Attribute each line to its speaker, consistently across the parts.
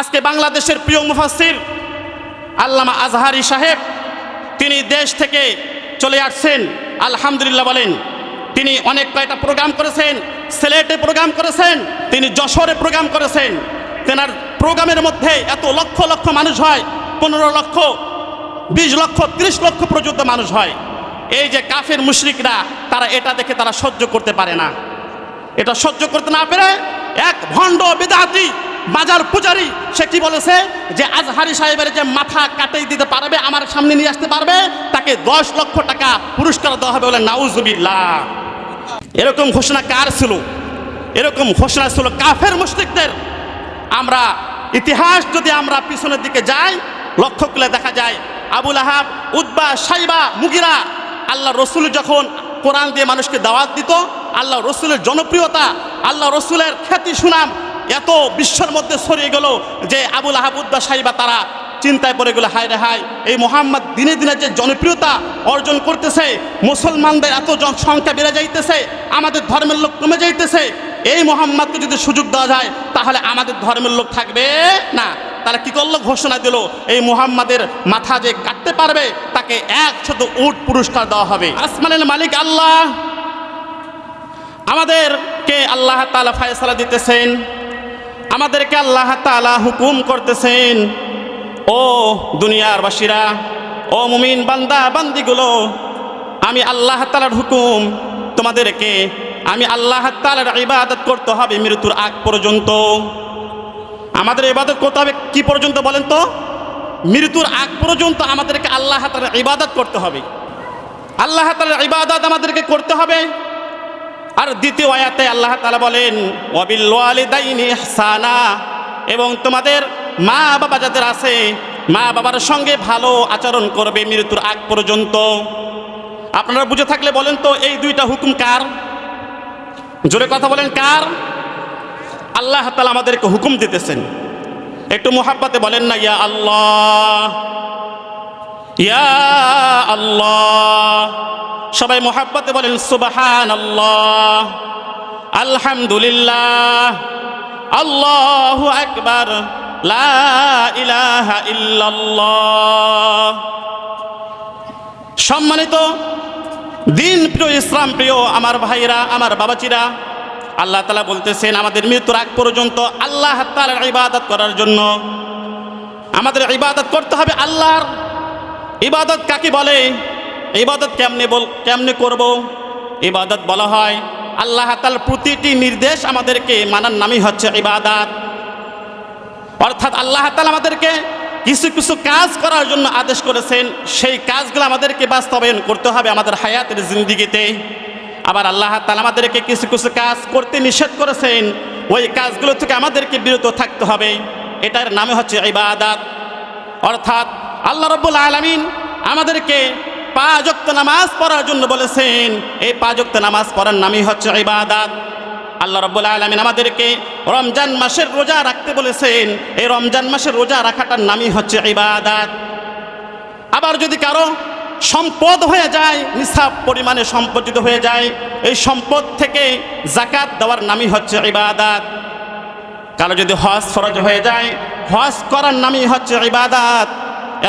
Speaker 1: আজকে বাংলাদেশের প্রিয় মুফাসির আল্লামা আজহারি সাহেব, তিনি দেশ থেকে চলে আসছেন। আলহামদুলিল্লাহ বলেন, তিনি অনেক কয়টা প্রোগ্রাম করেছেন, সিলেটে প্রোগ্রাম করেছেন, তিনি যশোরে প্রোগ্রাম করেছেন। তেনার প্রোগ্রামের মধ্যে এত লক্ষ লক্ষ মানুষ হয়, পনেরো লক্ষ, বিশ লক্ষ, ত্রিশ লক্ষ পর্যন্ত মানুষ হয়। এই যে কাফের মুশরিকরা, তারা এটা দেখে তারা সহ্য করতে পারে না। এটা সহ্য করতে না পেরে এক ভণ্ড বেদাতি বাজার পূজারি, সে কি বলেছে? যে আজহারি সাহেবের যে মাথা কাটেই দিতে পারবে, আমার সামনে নিয়ে আসতে পারবে, তাকে দশ লক্ষ টাকা পুরস্কার দেওয়া হবে বলে নাউজুবিল্লাহ। এরকম ঘোষণা কার ছিল? এরকম ঘোষণা ছিল কাফের মুশরিকদের। আমরা ইতিহাস যদি আমরা পিছনের দিকে যাই, লক্ষ্য করলে দেখা যায়, আবুল আহাব উদ্বা সাইবা, মুগিরা, আল্লাহ রসুল যখন কোরআন দিয়ে মানুষকে দাওয়াত দিত, আল্লাহ রসুলের জনপ্রিয়তা, আল্লাহ রসুলের খ্যাতি সুনাম এত বিশ্বর মধ্যে ছড়িয়ে গেল যে আবুল আহাব উদ্বা সাইবা তারা চিন্তায় পড়ে গেলো, হায় রে হায়। এই মোহাম্মদ দিনে দিনে যে জনপ্রিয়তা অর্জন করতেছে, মুসলমানদের এত সংখ্যা বেড়ে যাইতেছে, আমাদের ধর্মের লোক কমে যাইতেছে, এই মোহাম্মদকে যদি সুযোগ দেওয়া যায়, তাহলে আমাদের ধর্মের লোক থাকবে না। তারা কি করল? ঘোষণা দিল, এই মুহাম্মাদের মাথা যে কাটতে পারবে, তাকে এক একশত উট পুরস্কার দেওয়া হবে। আসমানের মালিক আল্লাহ। আমাদেরকে আল্লাহ তালা ফায়সালা দিতেছেন। আমাদেরকে আল্লাহ তালা হুকুম করতেছেন, ও দুনিয়ার বাসীরা ও মুমিন বান্দা, বান্দিগুলো, আমি আল্লাহ তালার হুকুম তোমাদেরকে, আমি আল্লাহ তালার ইবাদত করতে হবে মৃত্যুর আগ পর্যন্ত। আমাদের ইবাদত করতে হবে কি পর্যন্ত বলেন তো? মৃত্যুর আগ পর্যন্ত আমাদেরকে আল্লাহ তালার ইবাদত করতে হবে। আল্লাহ তালার ইবাদত আমাদেরকে করতে হবে। আর দ্বিতীয় আয়াতে আল্লাহ তালা বলেন ইহসানা। এবং তোমাদের মা বাবা যাদের আছে মা বাবার সঙ্গে ভালো আচরণ করবে মৃত্যুর আগ পর্যন্ত। আপনারা বুঝে থাকলে বলেন তো, এই দুইটা হুকুম কার? জোরে কথা বলেন, কার? আল্লাহ তালা আমাদেরকে হুকুম দিতেছেন। একটু মোহাব্বাতে বলেন না, ইয়া আল্লাহ। ইয়া আল্লাহ। সবাই মোহাব্বতে বলেন সুবাহান আল্লাহ আলহামদুলিল্লাহ আল্লাহ ইল্লাল্লাহ। সম্মানিত দিন প্রিয়, ইসলাম প্রিয় আমার ভাইরা, আমার বাবাচিরা আল্লাহ তালা বলতেছেন, আমাদের মৃত্যুর আগ পর্যন্ত আল্লাহ তালার ইবাদত করার জন্য। আমাদের ইবাদত করতে হবে আল্লাহর ইবাদত কাকে বলে? ইবাদত কেমনে বল, কেমনে করব? ইবাদত বলা হয়, আল্লাহ তাল প্রতিটি নির্দেশ আমাদেরকে মানার নামই হচ্ছে ইবাদত। অর্থাৎ আল্লাহ তালা আমাদেরকে কিছু কিছু কাজ করার জন্য আদেশ করেছেন, সেই কাজগুলো আমাদেরকে বাস্তবায়ন করতে হবে আমাদের হায়াতের জিন্দিগিতে। আবার আল্লাহ তালা আমাদেরকে কিছু কিছু কাজ করতে নিষেধ করেছেন, ওই কাজগুলো থেকে আমাদেরকে বিরত থাকতে হবে। এটার নামে হচ্ছে ইবাদাত। অর্থাৎ আল্লাহ রব্বুল আলমিন আমাদেরকে পাঁচক্ত নামাজ পড়ার জন্য বলেছেন। এই পাঁচক্ত নামাজ পড়ার নামই হচ্ছে ইবাদাত। আল্লাহ রব্বুল আলমিন আমাদেরকে রমজান মাসের রোজা রাখতে বলেছেন। এই রমজান মাসের রোজা রাখাটার নামই হচ্ছে ইবাদাত। আবার যদি কারও সম্পদ হয়ে যায়, নিসাব পরিমাণে সম্পদ যদি হয়ে যায়, এই সম্পদ থেকে জাকাত দেওয়ার নামই হচ্ছে ইবাদাত। কারও যদি হজ ফরজ হয়ে যায়, হজ করার নামই হচ্ছে ইবাদাত।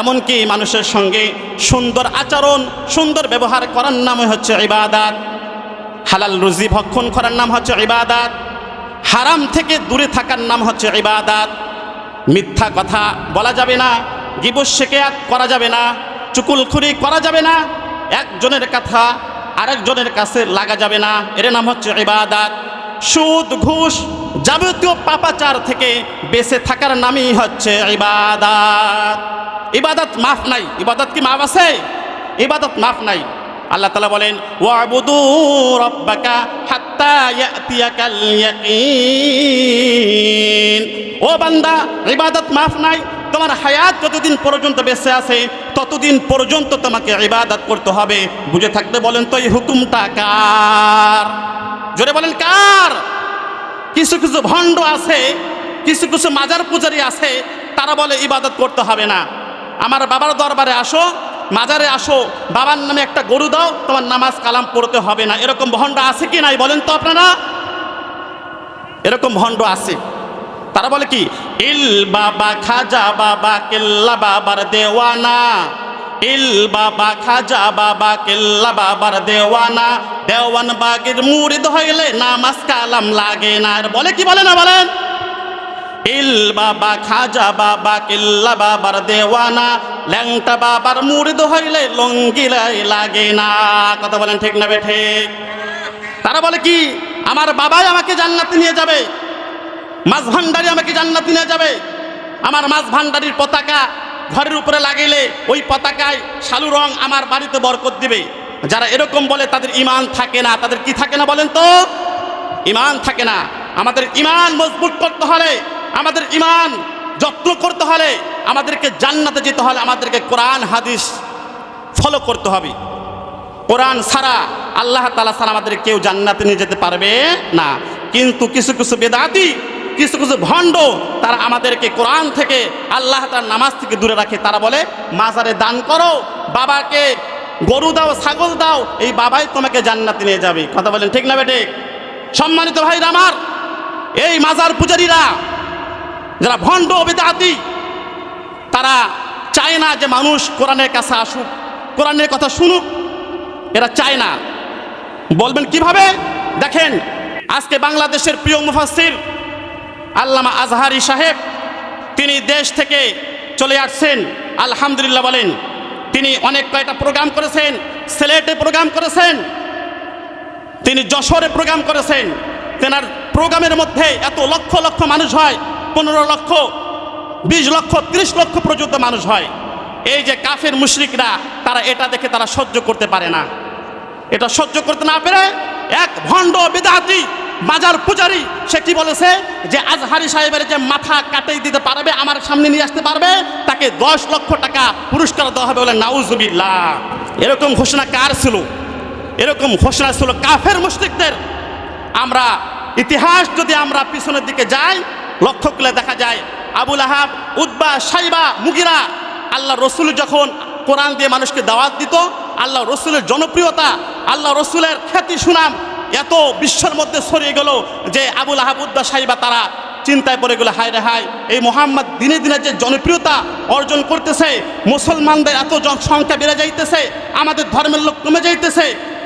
Speaker 1: এমনকি মানুষের সঙ্গে সুন্দর আচরণ, সুন্দর ব্যবহার করার নামই হচ্ছে ইবাদাত। হালাল রুজি ভক্ষণ করার নাম হচ্ছে ইবাদাত। হারাম থেকে দূরে থাকার নাম হচ্ছে ইবাদাত। মিথ্যা কথা বলা যাবে না গিবশেকেয়াত করা যাবে না, চুকুলখুরি করা যাবে না, একজনের কথা আরেকজনের কাছে লাগা যাবে না। এর নাম হচ্ছে ইবাদাত। সুদ, ঘুষ যাবতীয় পাপাচার থেকে বেঁচে থাকার নামই হচ্ছে ইবাদাত। ইবাদত মাফ নাই। ইবাদত কি মাফ আছে? ইবাদত মাফ নাই। আল্লাহ তালা বলেন, ওয়াবুদু রব্বাকা হাত্তা ইয়াতিয়াকাল ইয়াকিন। ও বান্দা, ইবাদত মাফ নাই। তোমার হায়াত যতদিন পর্যন্ত বেঁচে আছে, ততদিন পর্যন্ত তোমাকে ইবাদত করতে হবে। বুঝে থাকতে বলেন তো, এই হুকুমটা কার? জোরে বলেন, কার? কিছু কিছু ভণ্ড আছে, কিছু কিছু মাজার পূজারি আছে, তারা বলে ইবাদত করতে হবে না। আমার বাবার দরবারে আসো, মাজারে আসো, বাবার নামে একটা গরু দাও, তোমার নামাজ কালাম পড়তে হবে না। এরকম ভণ্ড আছে কি নাই বলেন তো আপনারা? এরকম ভণ্ড আছে। তারা বলে কি, ইল বাবা খাজা বাবা কেল্লা বাবার দেওয়ানা। ইল বাবা খাজা বাবা, কেল্লা বাবার দেওয়ানা। দেওয়ান বাগের মুরিদ হইলে নামাজ কালাম লাগে না। আর বলে কি বলে না বলেন ইল বাবা খাজা বাবা, কিল্লা বাবার দেওয়ানা। ল্যাংটা বাবার মুরিদ হইলে লঙ্গিলাই লাগে না। কথা বলেন ঠিক না বেঠে? তারা বলে কি? আমার বাবাই আমাকে জান্নাতে নিয়ে যাবে। মাছ ভান্ডারি আমাকে জান্নাতে নিয়ে যাবে। আমার মাছ ভান্ডারির পতাকা ঘরের উপরে লাগিলে ওই পতাকায় শালু রং আমার বাড়িতে বরকত দিবে। যারা এরকম বলে তাদের ইমান থাকে না। তাদের কি থাকে না বলেন তো? ইমান থাকে না। আমাদের ইমান মজবুত করতে হলে, আমাদের ইমান যত্ন করতে হলে, আমাদেরকে জান্নাতে যেতে হলে আমাদেরকে কোরআন, হাদিস ফলো করতে হবে। কোরআন ছাড়া আল্লাহ তালা ছাড়া আমাদের কেউ জান্নাতে নিয়ে যেতে পারবে না। কিন্তু কিছু কিছু বেদাতি কিছু কিছু ভণ্ড তারা আমাদেরকে কোরআন থেকে আল্লাহ তার নামাজ থেকে দূরে রাখে। তারা বলে, মাজারে দান করো, বাবাকে গরু দাও, ছাগল দাও, এই বাবাই তোমাকে জান্নাতে নিয়ে যাবে। কথা বলেন ঠিক না বেটে সম্মানিত ভাইরা আমার, এই মাজার পূজারীরা যারা ভণ্ড বেদাতি তারা চায় না যে মানুষ কোরআনের কাছে আসুক, কোরআনের কথা শুনুক। এরা চায় না। বলবেন কীভাবে? দেখেন, আজকে বাংলাদেশের প্রিয় মুফাসির আল্লামা আজহারি সাহেব, তিনি দেশ থেকে চলে আসছেন। আলহামদুলিল্লাহ বলেন, তিনি অনেক কয়টা প্রোগ্রাম করেছেন, সিলেটে প্রোগ্রাম করেছেন, তিনি যশোরে প্রোগ্রাম করেছেন। তেনার প্রোগ্রামের মধ্যে এত লক্ষ লক্ষ মানুষ হয়, পনেরো লক্ষ, বিশ লক্ষ, ত্রিশ লক্ষ পর্যন্ত মানুষ হয়। এই যে কাফের মুশরিকরা, তারা এটা দেখে তারা সহ্য করতে পারে না। এটা সহ্য করতে না পেরে এক ভণ্ড বিদাতি বাজার পূজারি, সে কি বলেছে? যে আজহারি সাহেবের যে মাথা কাটাই দিতে পারবে, আমার সামনে নিয়ে আসতে পারবে, তাকে দশ লক্ষ টাকা পুরস্কার দেওয়া হবে বলে নাউজুবিল্লাহ। এরকম ঘোষণা কার ছিল? এরকম ঘোষণা ছিল কাফের মুশরিকদের। আমরা ইতিহাস যদি আমরা পিছনের দিকে যাই, লক্ষ্য করলে দেখা যায়, আবুল আহাব উদ্বা সাইবা, মুগিরা, আল্লাহ রসুল যখন কোরআন দিয়ে মানুষকে দাওয়াত দিত, আল্লাহ রসুলের জনপ্রিয়তা, আল্লাহ রসুলের খ্যাতি সুনাম এত বিশ্বের মধ্যে ছড়িয়ে গেল যে আবুল আহাব উদ্বা সাইবা তারা চিন্তায় পড়ে গেলো, হায় রে হায়, এই মোহাম্মদ দিনে দিনে যে জনপ্রিয়তা অর্জন করতেছে, মুসলমানদের এত সংখ্যা বেড়ে যাইতেছে, আমাদের ধর্মের লোক কমে যাইতেছে,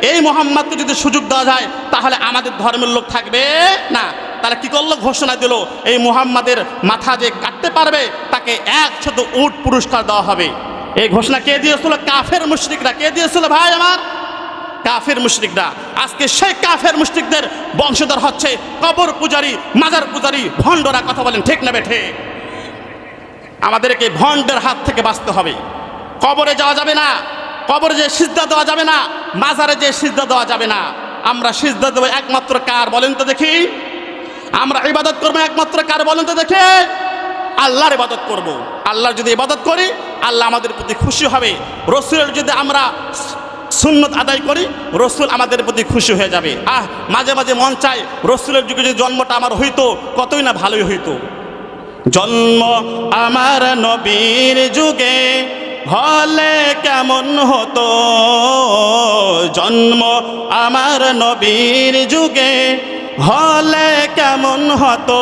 Speaker 1: এই মোহাম্মদকে যদি সুযোগ দেওয়া যায়, তাহলে আমাদের ধর্মের লোক থাকবে না। তারা কি করল? ঘোষণা দিল, এই মুহাম্মাদের মাথা যে কাটতে পারবে, তাকে একশত উট পুরস্কার দেওয়া হবে। এই ঘোষণা কে দিয়েছিল? কাফের মুশরিকরা। কে দিয়েছিল ভাই আমার? কাফের মুশরিকরা। আজকে সেই কাফের মুশরিকদের বংশধর হচ্ছে কবর পূজারি, মাজার পূজারি ভণ্ডরা, কথা বলেন ঠিক না বেঠে? আমাদেরকে ভণ্ডের হাত থেকে বাঁচতে হবে। কবরে যাওয়া যাবে না, কবরে যে সিজদা দেওয়া যাবে না, মাজারে যে সিজদা দেওয়া যাবে না। আমরা সিজদা দেবো একমাত্র কার বলেন তো দেখি? আমরা ইবাদত করব একমাত্র কার বলেন তো দেখে? আল্লাহর ইবাদত করব। আল্লাহর যদি ইবাদত করি, আল্লাহ আমাদের প্রতি খুশি হবে। রসুলের যদি আমরা সুন্নত আদায় করি, রসুল আমাদের প্রতি খুশি হয়ে যাবে। আহ, মাঝে মাঝে মন চায়, রসুলের যুগে যদি জন্মটা আমার হইতো, কতই না ভালোই হইতো। জন্ম আমার নবীর যুগে হলে কেমন হতো? জন্ম আমার নবীর যুগে হলে কেমন হতো?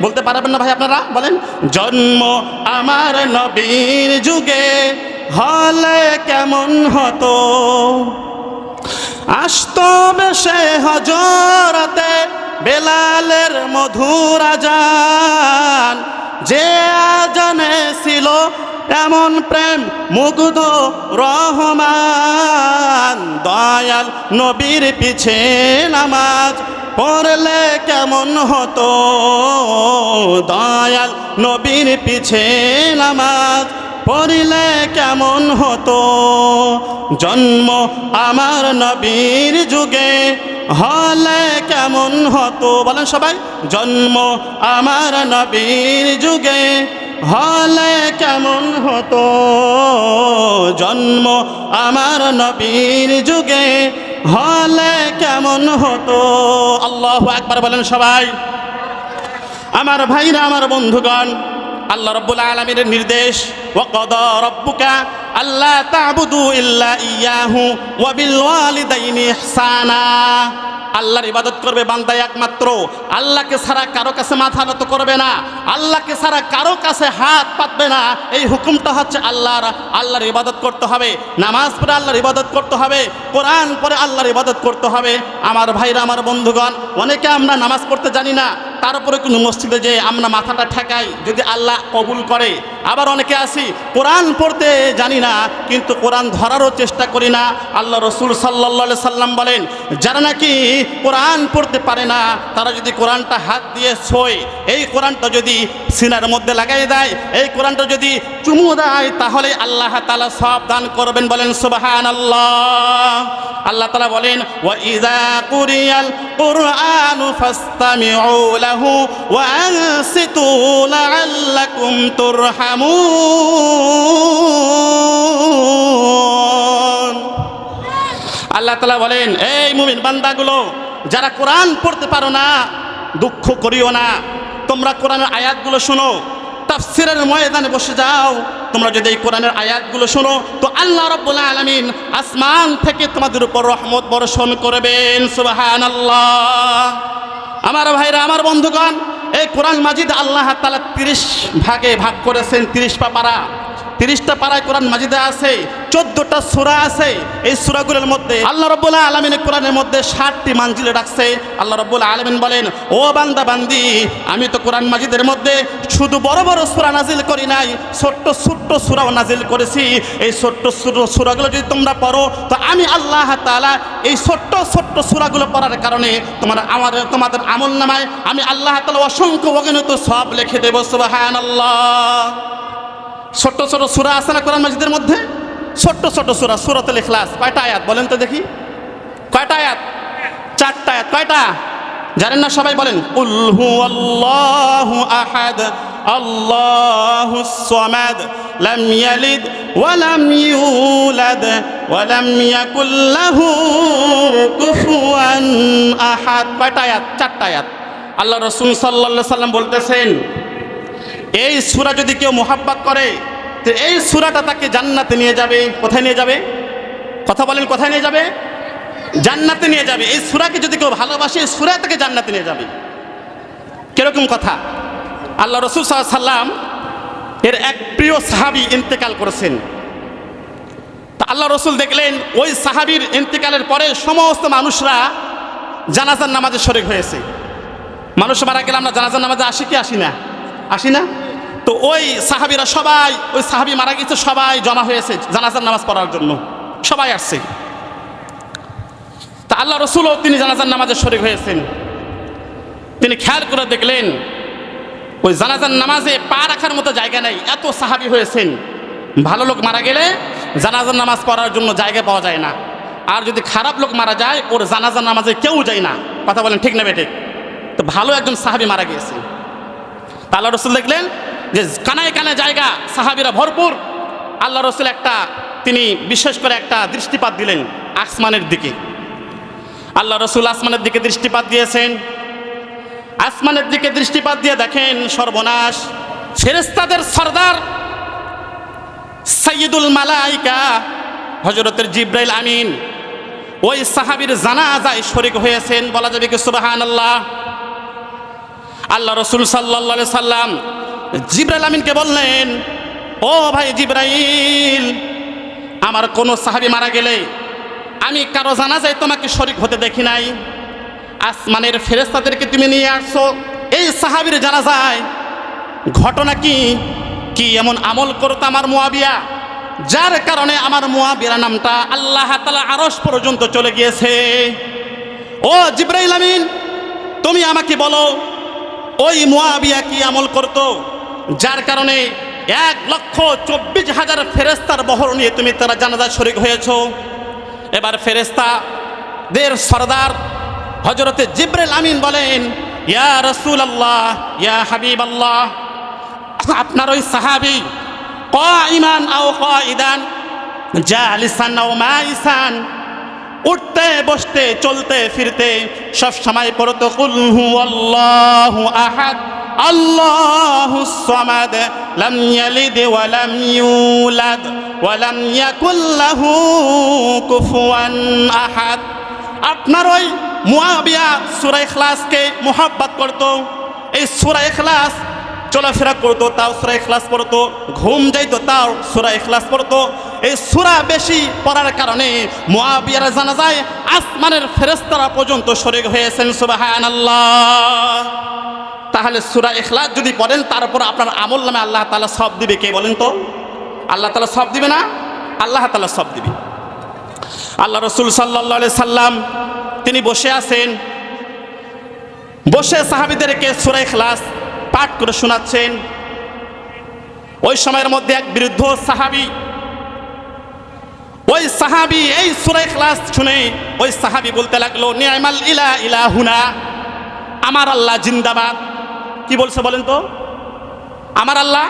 Speaker 1: বলতে পারবেন না ভাই আপনারা? বলেন, জন্ম আমার নবীর যুগে হলে কেমন হতো? আসতো বেশে হজরতে বেলালের মধুর আজান। যে আজানে ছিল এমন প্রেম মুগ্ধ রহমান। দয়াল নবীর পিছে নামাজ পড়লে কেমন হতো? দয়াল নবীর পিছে নামাজ পড়িলে কেমন হতো? জন্ম আমার নবীর যুগে। হলে কেমন হতো? বলেন সবাই, জন্ম আমার নবীর যুগে। হলে কেমন হতো? জন্ম আমার নবীর যুগে। হলে কেমন হতো? আল্লাহ একবার বলেন সবাই। আমার ভাইরা, আমার বন্ধুগণ আল্লাহ রব্বুল আলমীর নির্দেশ আল্লাহ ইল্লা ইয়াহু ওয়াবিল আল্লাহর ইবাদত করবে বান্দা একমাত্র। আল্লাহকে ছাড়া কারও কাছে মাথা নত করবে না। আল্লাহকে ছাড়া কারও কাছে হাত পাতবে না। এই হুকুমটা হচ্ছে আল্লাহর আল্লাহর ইবাদত করতে হবে। নামাজ পড়ে আল্লাহর ইবাদত করতে হবে। কোরআন পরে আল্লাহর ইবাদত করতে হবে। আমার ভাইরা, আমার বন্ধুগণ, অনেকে আমরা নামাজ পড়তে জানি না। তারপরে কোনো মসজিদে যে আমরা মাথাটা ঠেকাই যদি আল্লাহ কবুল করে আবার অনেকে আসি কোরআন পড়তে জানি না, কিন্তু কোরআন ধরারও চেষ্টা করি না। আল্লাহ রসুল সাল্লা সাল্লাম বলেন, যারা নাকি কোরআন পড়তে পারে না, তারা যদি কোরআনটা হাত দিয়ে ছোয় এই কোরআনটা যদি সিনার মধ্যে লাগাই দেয়, এই কোরআনটা যদি চুমু দেয়, তাহলে আল্লাহ তালা সব দান করবেন বলেন সুবাহান আল্লাহ আল্লাহ তালা বলেন, ওয়া ইদা কুরিয়াল কুরআনু ফাস্তামিউ লাহু ওয়া লাআল্লাকুম তুরহামুন আল্লাহ তালা বলেন, এই মুমিন বান্দাগুলো, যারা কোরআন পড়তে পারো না, দুঃখ করিও না। তোমরা কোরআনের আয়াতগুলো শোনো, তাফসিরের ময়দানে বসে যাও। তোমরা যদি এই কোরআনের আয়াতগুলো শোনো, তো আল্লাহ রব্বুল আলমিন আসমান থেকে তোমাদের উপর রহমত বর্ষণ করবেন। আল্লাহ আমার ভাইরা, আমার বন্ধুগণ এই কোরআন মাজিদ আল্লাহ তালা তিরিশ ভাগে ভাগ করেছেন তিরিশ পাপারা। তিরিশটা পাড়ায় কোরআন মাজিদে আছে, চোদ্দটা সুরা আছে। এই সুরাগুলোর মধ্যে আল্লাহ রব্বুল্লাহ আলমিন কোরআনের মধ্যে ষাটটি মানজিলে রাখছে। আল্লাহ রব্বুল্লাহ আলমিন বলেন, ও বান্দা, বান্দি, আমি তো কোরআন মাজিদের মধ্যে শুধু বড় বড় সুরা নাজিল করি নাই, ছোট্ট ছোট্ট সুরাও নাজিল করেছি। এই ছোট্ট ছোট সুরাগুলো যদি তোমরা পড়ো, তো আমি আল্লাহ তাআলা এই ছোট্ট ছোট্ট সুরাগুলো পড়ার কারণে তোমার আমার, তোমাদের আমল নামায় আমি আল্লাহ তাআলা অসংখ্য অগণিত সব লিখে দেবো সুবাহান আল্লাহ ছোট্ট ছোট সুরা আছে না কোরআন মসজিদের মধ্যে? ছোট্ট ছোট সুরা, সুরতুল ইখলাস। কয়টা আয়াত বলেন তো দেখি। কয়টা আয়াত? চারটা আয়াত। কয়টা? জানেন না সবাই বলেন উলহু আল্লাহু আহাদ, আল্লাহু সামাদ, লাম ইয়ালিদ ওয়া লাম ইউলাদ, ওয়া লাম ইয়াকুল লাহু কুফুয়ান আহাদ। কয়টা আয়াত? চারটা আয়াত। আল্লাহ রাসূল সাল্লাল্লাহু আলাইহি সাল্লাম বলতেছেন এই সুরা যদি কেউ মোহাব্বত করে, তো এই সুরাটা তাকে জান্নাতে নিয়ে যাবে। কোথায় নিয়ে যাবে? কথা বলেন, কোথায় নিয়ে যাবে? জান্নাতে নিয়ে যাবে। এই সুরাকে যদি কেউ ভালোবাসে, এই সুরা তাকে জান্নাতে নিয়ে যাবে। কীরকম কথা? আল্লাহ রসুল সাল্লাম এর এক প্রিয় সাহাবি ইন্তেকাল করেছেন। তা আল্লাহ রসুল দেখলেন, ওই সাহাবির ইন্তেকালের পরে সমস্ত মানুষরা জানাজার নামাজে শরিক হয়েছে। মানুষ মারা গেলে আমরা জানাজার নামাজে আসি কি আসি না? আসি না? তো ওই সাহাবিরা সবাই, ওই সাহাবি মারা গেছে, সবাই জমা হয়েছে জানাজার নামাজ পড়ার জন্য। সবাই আসছে। তা আল্লাহ রসুলও তিনি জানাজার নামাজে শরিক হয়েছেন। তিনি খেয়াল করে দেখলেন, ওই জানাজার নামাজে পা রাখার মতো জায়গা নেই, এত সাহাবি হয়েছেন। ভালো লোক মারা গেলে জানাজার নামাজ পড়ার জন্য জায়গা পাওয়া যায় না। আর যদি খারাপ লোক মারা যায়, ওর জানাজার নামাজে কেউ যায় না। কথা বলেন ঠিক না বেটে তো ভালো একজন সাহাবি মারা গিয়েছে। তা আল্লাহ রসুল দেখলেন যে কানায় কানায় জায়গা সাহাবিরা ভরপুর। আল্লাহ রসুল একটা, তিনি বিশেষ করে একটা দৃষ্টিপাত দিলেন আসমানের দিকে। আল্লাহ রসুল আসমানের দিকে দৃষ্টিপাত দিয়েছেন। আসমানের দিকে দৃষ্টিপাত দিয়ে দেখেন সর্বনাশ। ফেরেস্তাদের সর্দার সৈয়দুল মালাইকা হজরতের জিব্রাইল আমিন, ওই সাহাবির জানাজায় শরিক হয়েছেন। বলা যাবে কি সুবাহান আল্লাহ আল্লাহ রসুল সাল্লা সাল্লাম জিব্রাইল আমিনকে বললেন, ও ভাই জিব্রাইল, আমার কোনো সাহাবি মারা গেলে আমি কারও জানা যায় তোমাকে শরিক হতে দেখি নাই। আসমানের ফেরেস্তাদেরকে তুমি নিয়ে আসছো, এই সাহাবির জানা যায় ঘটনা কি? কি এমন আমল করতো আমার মুয়াবিয়া? যার কারণে আমার মুয়াবিয়া নামটা আল্লাহ তালা আরস পর্যন্ত চলে গিয়েছে। ও জিব্রাইল আমিন, তুমি আমাকে বলো, ওই মুয়াবিয়া কি আমল করত? যার কারণে এক লক্ষ চব্বিশ হাজার ফেরেস্তার বহর নিয়ে তুমি তারা জানাজা শরিক হয়েছ। এবার ফেরেস্তা দের সর্দার হজরতে জিব্রেল আমিন বলেন, ইয়া রসুল আল্লাহ ইয়া হাবিব আল্লাহ আপনার ওই সাহাবি ক ইমান আও ক ইদান জালিসান আও মাইসান, উঠতে, বসতে, চলতে, ফিরতে সব সময় পড়তো, কুল হু আল্লাহু আহাদ। আল্লাহু সামাদ লাম ইয়ালিদ ওয়া লাম ইউলাদ ওয়া লাম ইয়াকুল লাহু আহাদ। আপনার ওই মুয়াবিয়া সূরা ইখলাসকে মোহাব্বত করতো, এই সূরা ইখলাস চলাফেরা করতো, তাও সুরা ইখলাস পড়তো, ঘুম যাইতো, তাও সুরা ইখলাস পড়তো। এই সুরা বেশি পড়ার কারণে মুয়াবিয়ার জানা যায় আসমানের ফেরেস্তারা পর্যন্ত শরীর হয়েছেন সুবাহান তাহলে সুরা ইখলাস যদি পড়েন, তারপর আপনার আমল নামে আল্লাহ তালা সব দিবে। কে বলেন তো? আল্লাহ তালা সব দিবে না? আল্লাহ তালা সব দিবে। আল্লাহ রসুল সাল্লাহ সাল্লাম, তিনি বসে আছেন। বসে সাহাবিদেরকে সুরা ইখলাস পাঠ করে শোনাচ্ছেন। ওই সময়ের মধ্যে এক বৃদ্ধ সাহাবি, ওই সাহাবি এই সুরাই ক্লাস শুনে ওই সাহাবি বলতে লাগল, নিয়ামাল ইলা ইলাহুনা, আমার আল্লাহ জিন্দাবাদ। কি বলছে বলেন তো? আমার আল্লাহ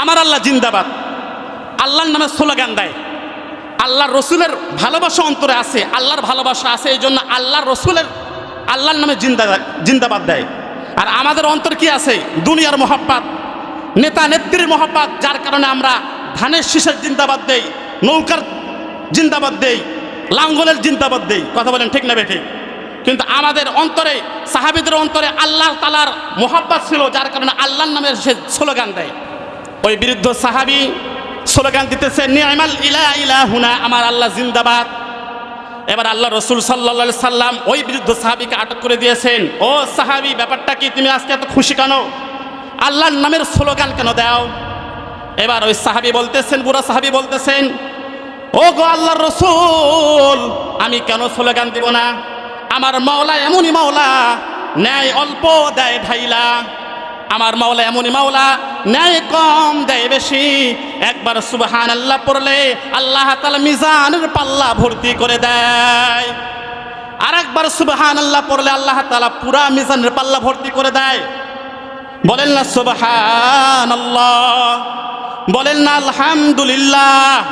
Speaker 1: আমার আল্লাহ জিন্দাবাদ। আল্লাহর নামে স্লোগান দেয়। আল্লাহর রসুলের ভালোবাসা অন্তরে আছে, আল্লাহর ভালোবাসা আছে, এই জন্য আল্লাহর রসুলের, আল্লাহর নামে জিন্দা, জিন্দাবাদ দেয়। আর আমাদের অন্তর কি আছে? দুনিয়ার মহাব্বাত, নেতা নেত্রীর মহাব্বাত, যার কারণে আমরা ধানের শীষের জিন্দাবাদ দেই, নৌকার জিন্দাবাদ দেই, লাঙ্গলের জিন্দাবাদ দেই। কথা বলেন ঠিক না ঠিক? কিন্তু আমাদের অন্তরে, সাহাবিদের অন্তরে আল্লাহ তালার মোহাব্বাত ছিল, যার কারণে আল্লাহর নামের সে স্লোগান দেয়। ওই বিরুদ্ধ সাহাবি স্লোগান দিতেছে, নিয়ামাল ইলা ইলা হুনা আমার আল্লাহ জিন্দাবাদ। এবার আল্লাহ রসুল সাল্লা সাল্লাম ওই বিরুদ্ধ সাহাবিকে আটক করে দিয়েছেন। ও সাহাবি, ব্যাপারটা কি? তুমি আজকে এত খুশি কেন? আল্লাহর নামের স্লোগান কেন দাও? এবার ওই সাহাবি বলতেছেন, বুড়া সাহাবি বলতেছেন ও গো আল্লাহর রসুল, আমি কেন স্লোগান দিব না? আমার মাওলা এমনই মাওলা, ন্যায় অল্প দেয় ঢাইলা। আমার মাওলা এমনই মাওলা, ন্যায় কম দেয় বেশি। একবার সুবহান আল্লাহ পড়লে আল্লাহ তালা মিজানের পাল্লা ভর্তি করে দেয়। আর একবার সুবহান আল্লাহ পড়লে আল্লাহ তালা পুরা মিজানের পাল্লা ভর্তি করে দেয়। বলেন না সুবহান আল্লাহ বলেন না আলহামদুলিল্লাহ।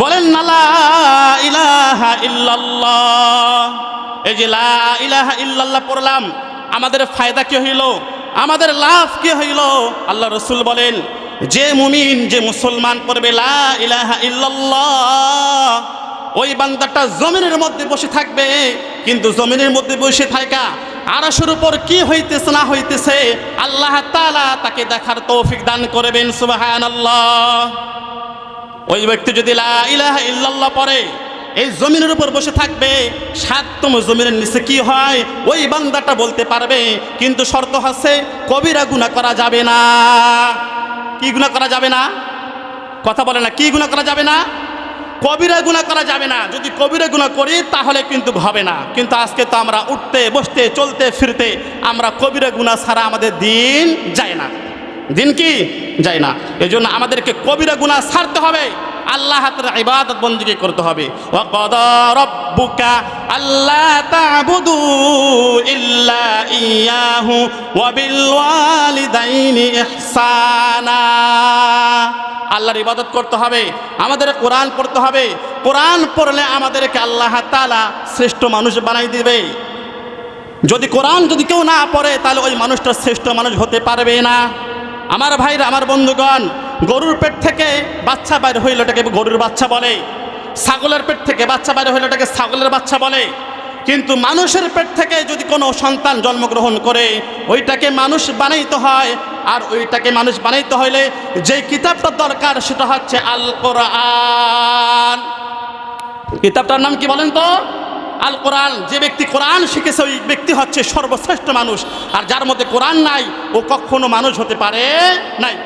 Speaker 1: বলেন না, লা ইলাহা ইল্লাল্লাহ। এই যে লা ইলাহা ইল্লাল্লাহ পড়লাম, আমাদের ফায়দা কি হইল? আমাদের লাভ কি হইল? আল্লাহ রসুল বলেন, যে মুমিন, যে মুসলমান করবে লা ইলাহা ইল্লাল্লাহ, ওই বান্দাটা জমিনের মধ্যে বসে থাকবে, কিন্তু জমিনের মধ্যে বসে থাকা আরাসের উপর কি হইতেছে না হইতেছে, আল্লাহ তাআলা তাকে দেখার তৌফিক দান করবেন সুবাহান আল্লাহ ওই ব্যক্তি যদি ইলাহা ইল্লাল্লাহ পড়ে, এই জমিনের উপর বসে থাকবে, সাততম জমিনের নিচে কি হয়? ওই বান্দাটা বলতে পারবে, কিন্তু শর্ত হচ্ছে কবিরা গুণা করা যাবে না। কি গুণা করা যাবে না? কথা বলে না, কি গুণা করা যাবে না? কবিরা গুণা করা যাবে না। যদি কবিরা গুণা করি, তাহলে কিন্তু হবে না। কিন্তু আজকে তো আমরা উঠতে, বসতে, চলতে, ফিরতে, আমরা কবিরা গুণা ছাড়া আমাদের দিন যায় না। দিন কি? যায় না। এই জন্য আমাদেরকে কবিরা গুণা ছাড়তে হবে। আল্লাহ হাতের ইবাদত বন্দিকে করতে হবে। আল্লা তা'বুদু ইল্লা ইয়াহু ওয়া আল্লাহর ইবাদত করতে হবে, আমাদের কোরআন পড়তে হবে। কোরআন পড়লে আমাদেরকে আল্লাহ তাআলা শ্রেষ্ঠ মানুষ বানাই দিবে। যদি কোরআন যদি কেউ না পড়ে, তাহলে ওই মানুষটা শ্রেষ্ঠ মানুষ হতে পারবে না। আমার ভাইরা, আমার বন্ধুগণ, গরুর পেট থেকে বাচ্চা বাইর হইল ওটাকে গরুর বাচ্চা বলে। ছাগলের পেট থেকে বাচ্চা বাইর হইল ওটাকে ছাগলের বাচ্চা বলে। কিন্তু মানুষের পেট থেকে যদি কোনো সন্তান জন্মগ্রহণ করে, ওইটাকে মানুষ বানাইতে হয়। আর ওইটাকে মানুষ বানাইতে হইলে যে কিতাবটা দরকার, সেটা হচ্ছে আল কোরআন কিতাবটার নাম কি বলেন তো? আল কোরআন, যে ব্যক্তি কোরআন শিখেছে, ওই ব্যক্তি হচ্ছে সর্বশ্রেষ্ঠ মানুষ। আর যার মধ্যে কোরআন নাই, ও কখনো মানুষ হতে পারে নাই।